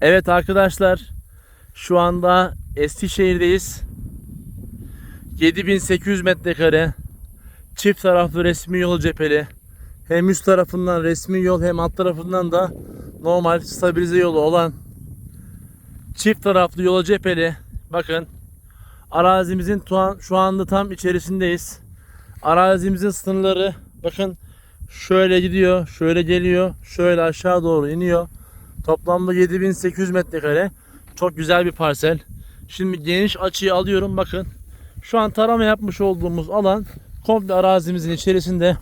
Evet arkadaşlar şu anda Eskişehir'deyiz. 7800 metrekare çift taraflı resmi yol cepheli. Hem üst tarafından resmi yol hem alt tarafından da normal stabilize yolu olan çift taraflı yola cepheli. Bakın arazimizin şu anda tam içerisindeyiz. Arazimizin sınırları bakın şöyle gidiyor, şöyle geliyor, şöyle aşağı doğru iniyor. Toplamda 7800 metrekare. Çok güzel bir parsel. Şimdi geniş açıyı alıyorum bakın. Şu an tarama yapmış olduğumuz alan komple arazimizin içerisinde.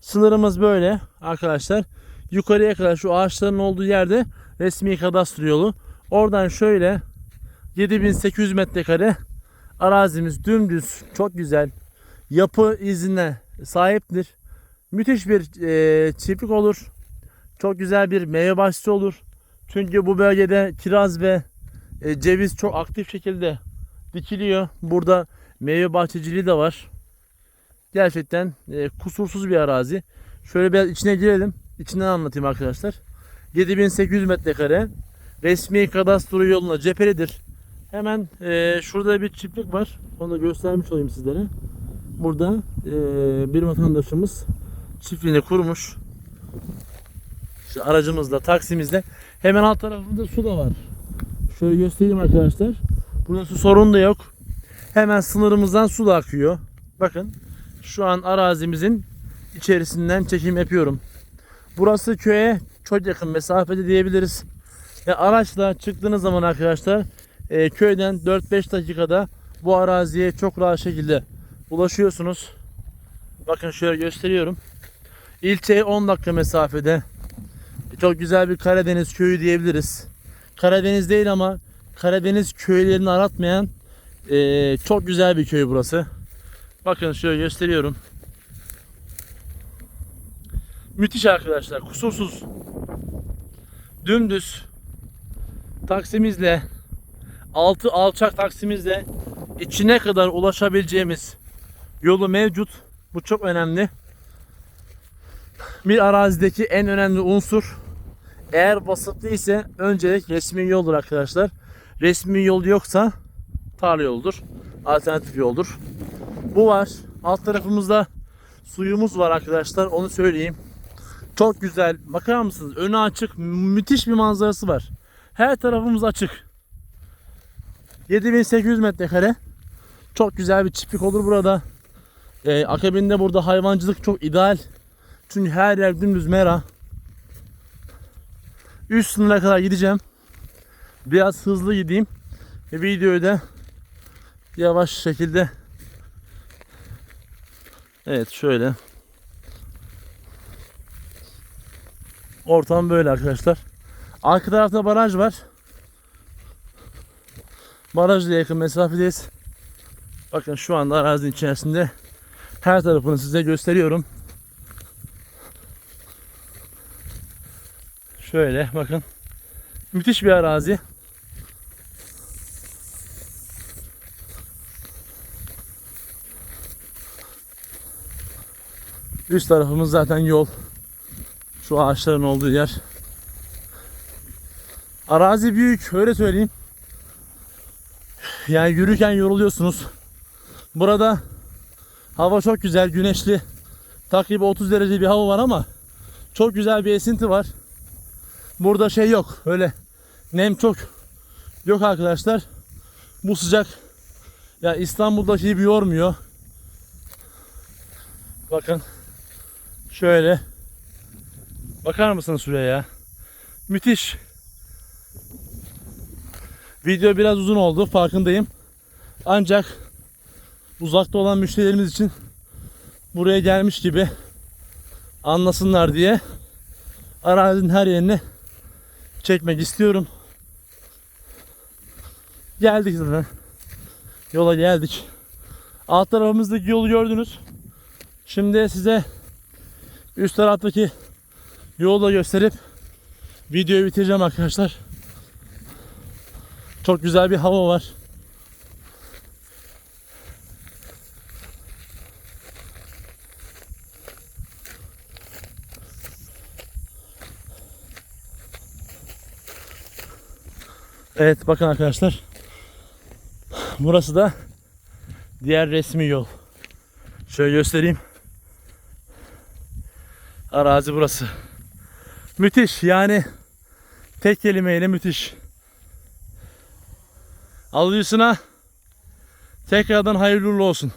Sınırımız böyle arkadaşlar. Yukarıya kadar şu ağaçların olduğu yerde resmi kadastro yolu. Oradan şöyle 7800 metrekare arazimiz dümdüz çok güzel. Yapı iznine sahiptir. Müthiş bir e, çiftlik olur. Çok güzel bir meyve bahçesi olur. Çünkü bu bölgede kiraz ve e, ceviz çok aktif şekilde dikiliyor. Burada meyve bahçeciliği de var. Gerçekten e, kusursuz bir arazi. Şöyle biraz içine girelim. İçinden anlatayım arkadaşlar. 7800 metrekare. Resmi kadastro yoluna cephelidir. Hemen e, şurada bir çiftlik var. Onu da göstermiş olayım sizlere. Burada e, bir vatandaşımız çiftliğini kurmuş. Şu aracımızla, taksimizle. Hemen alt tarafında su da var. Şöyle göstereyim arkadaşlar. Burada su sorun da yok. Hemen sınırımızdan su da akıyor. Bakın şu an arazimizin içerisinden çekim yapıyorum. Burası köye çok yakın mesafede diyebiliriz. Ya araçla çıktığınız zaman arkadaşlar e, köyden 4-5 dakikada bu araziye çok rahat şekilde ulaşıyorsunuz. Bakın şöyle gösteriyorum. İlçeye 10 dakika mesafede. Çok güzel bir Karadeniz köyü diyebiliriz. Karadeniz değil ama Karadeniz köylerini aratmayan eee, çok güzel bir köy burası. Bakın şöyle gösteriyorum. Müthiş arkadaşlar. Kusursuz. Dümdüz. Taksimizle altı alçak taksimizle içine kadar ulaşabileceğimiz yolu mevcut. Bu çok önemli. Bir arazideki en önemli unsur eğer vasıflı ise öncelik resmi yoldur arkadaşlar. Resmi yol yoksa tarla yoldur. Alternatif yoldur. Bu var. Alt tarafımızda suyumuz var arkadaşlar. Onu söyleyeyim. Çok güzel. Bakar mısınız? Önü açık. Müthiş bir manzarası var. Her tarafımız açık. 7800 metrekare. Çok güzel bir çiftlik olur burada. Ee, akabinde burada hayvancılık çok ideal. Çünkü her yer dümdüz mera. Üst sınıra kadar gideceğim. Biraz hızlı gideyim. Videoyu da yavaş şekilde Evet şöyle. Ortam böyle arkadaşlar. Arka tarafta baraj var. Barajla yakın mesafedeyiz. Bakın şu anda arazinin içerisinde her tarafını size gösteriyorum. Şöyle bakın. Müthiş bir arazi. Üst tarafımız zaten yol. Şu ağaçların olduğu yer. Arazi büyük öyle söyleyeyim. Yani yürürken yoruluyorsunuz. Burada hava çok güzel, güneşli. Takribi 30 derece bir hava var ama çok güzel bir esinti var. Burada şey yok. Öyle nem çok yok arkadaşlar. Bu sıcak ya İstanbul'daki gibi yormuyor. Bakın şöyle bakar mısınız şuraya ya? Müthiş. Video biraz uzun oldu farkındayım. Ancak uzakta olan müşterilerimiz için buraya gelmiş gibi anlasınlar diye arazinin her yerini çekmek istiyorum. Geldik zaten. Yola geldik. Alt tarafımızdaki yolu gördünüz. Şimdi size üst taraftaki yolu da gösterip videoyu bitireceğim arkadaşlar. Çok güzel bir hava var. Evet bakın arkadaşlar. Burası da diğer resmi yol. Şöyle göstereyim. Arazi burası. Müthiş yani tek kelimeyle müthiş. Alıcısına tekrardan hayırlı olsun.